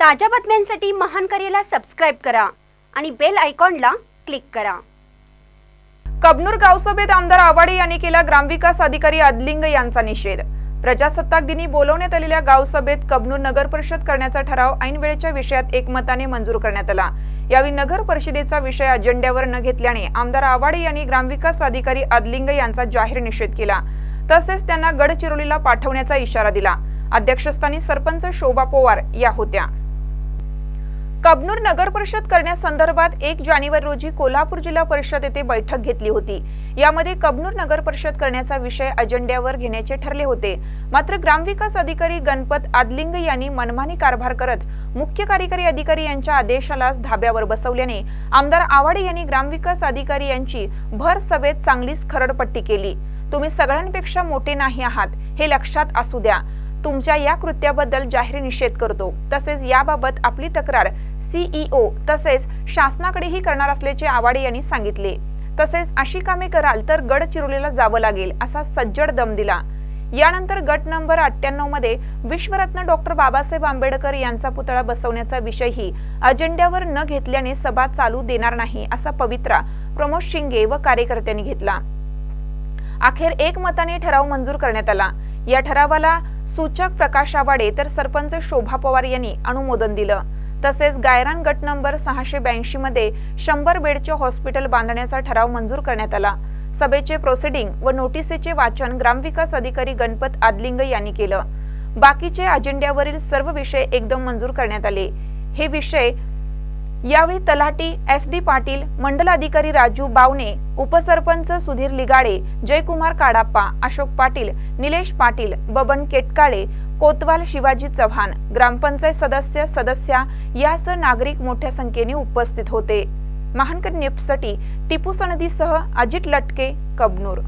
ताज्या बातम्यांसाठी महान करेला सबस्क्राईब करा आणि बेल आयकॉनला क्लिक करा. कबनूर गावसभेत आमदार आवाडे यांनी केला ग्रामविकास अधिकारी अदलिंग यांचा निषेध. प्रजासत्ताक दिनी बोलवण्यात आलेल्या गावसभेत कबनूर नगर परिषद करण्याचा ठराव ऐन वेळेच्या विषयात एकमताने मंजूर करण्यात आला. यावेळी नगर परिषदेचा विषय अजेंड्यावर न घेतल्याने आमदार आवाडे यांनी ग्रामविकास अधिकारी अदलिंग यांचा जाहीर निषेध केला. तसेच त्यांना गडचिरोलीला पाठवण्याचा इशारा दिला. अध्यक्षस्थानी सरपंच शोभा पवार या होत्या. कबनूर नगर परिषद करण्यासंदर्भात एक जानेवारी रोजी कोल्हापूर जिल्हा परिषद येथे बैठक घेतली होती. यामध्ये कबनूर नगर परिषद करण्याचा विषय अजेंड्यावर घेण्याचे ठरले होते. मात्र ग्रामविकास अधिकारी गणपत आदलिंग यांनी मनमानी कारभार करत मुख्य कार्यकारी अधिकारी यांच्या आदेशालाच धाब्यावर बसवल्याने आमदार आवाडे यांनी ग्रामविकास अधिकारी यांची भर सभेत चांगलीच खरडपट्टी केली. तुम्ही सगळ्यांपेक्षा मोठे नाही आहात हे लक्षात असू द्या. तुमच्या या कृत्याबद्दल जाहीर निषेध करतो. तसेच याबाबत आपली तक्रार सीईओ तसेच शासनाकडेही करणार असल्याचे आवाडे यांनी सांगितले. तसेच अशी कामे कराल तर गडचिरोलीला जावं लागेल असा सज्जड दम दिला. यानंतर गट नंबर अठ्ठ्याण्णवमध्ये विश्वरत्न डॉक्टर बाबासाहेब आंबेडकर यांचा पुतळा बसवण्याचा विषयही अजेंड्यावर न घेतल्याने सभा चालू देणार नाही असा पवित्रा प्रमोद शिंगे व कार्यकर्त्यांनी घेतला. अखेर एक मताने ठराव मंजूर करण्यात आला. या ठरावाला सूचक प्रकाश आवाडे तर सरपंच शोभा पवार यांनी अनुमोदन दिलं. तसेच गायरान गट नंबर सहाशे ब्याऐंशी मध्ये शंभर बेडचे हॉस्पिटल बांधण्याचा ठराव मंजूर करण्यात आला. सभेचे प्रोसिडिंग व नोटिसेचे वाचन ग्रामविकास अधिकारी गणपत आदलिंग यांनी केलं. बाकीचे अजेंड्यावरील सर्व विषय एकदम मंजूर करण्यात आले. हे विषय यावेळी तलाटी एस डी पाटील मंडलाधिकारी राजू बावने उपसरपंच सुधीर लिगाडे जयकुमार काडाप्पा अशोक पाटील निलेश पाटील बबन केटकाळे कोतवाल शिवाजी चव्हाण ग्रामपंचायत सदस्य सदस्या यासह नागरिक मोठ्या संख्येने उपस्थित होते. महानकर नेपसाठी टिपू सनदीसह अजित लटके कबनूर.